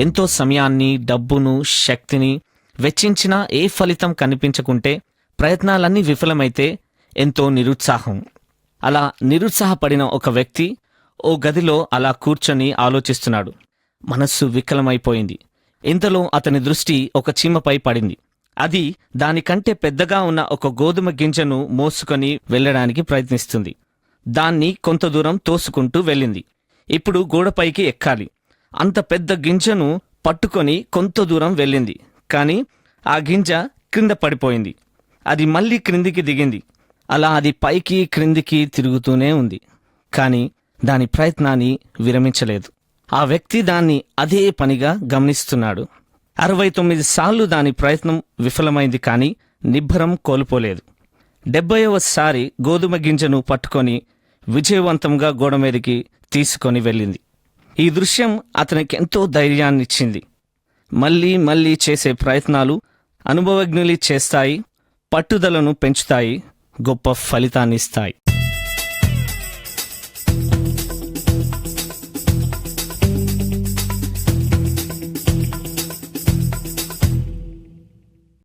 ఎంతో సమయాన్ని డబ్బును శక్తిని వెచ్చించినా ఏ ఫలితం కనిపించకుంటే ప్రయత్నాలన్నీ విఫలమైతే ఎంతో నిరుత్సాహం. అలా నిరుత్సాహపడిన ఒక వ్యక్తి ఓ గదిలో అలా కూర్చొని ఆలోచిస్తున్నాడు. మనస్సు వికలమైపోయింది. ఇంతలో అతని దృష్టి ఒక చీమపై పడింది. అది దానికంటే పెద్దగా ఉన్న ఒక గోధుమ గింజను మోసుకొని వెళ్ళడానికి ప్రయత్నిస్తుంది. దాన్ని కొంత దూరం తోసుకుంటూ వెళ్ళింది. ఇప్పుడు గోడపైకి ఎక్కాలి. అంత పెద్ద గింజను పట్టుకొని కొంత దూరం వెళ్ళింది. కానీ ఆ గింజ క్రింద పడిపోయింది. అది మళ్ళీ క్రిందికి దిగింది. అలా అది పైకి క్రిందికి తిరుగుతూనే ఉంది. కానీ దాని ప్రయత్నాన్ని విరమించలేదు. ఆ వ్యక్తి దాన్ని అదే పనిగా గమనిస్తున్నాడు. అరవై తొమ్మిది సార్లు దాని ప్రయత్నం విఫలమైంది కానీ నిబ్బరం కోల్పోలేదు. డెబ్బైవసారి గోధుమ గింజను పట్టుకొని విజయవంతంగా గోడ మీదకి తీసుకొని వెళ్ళింది. ఈ దృశ్యం అతనికి ఎంతో ధైర్యాన్నిచ్చింది. మళ్ళీ మళ్ళీ చేసే ప్రయత్నాలు అనుభవజ్ఞులు చేస్తాయి పట్టుదలను పెంచుతాయి గొప్ప ఫలితాన్నిస్తాయి.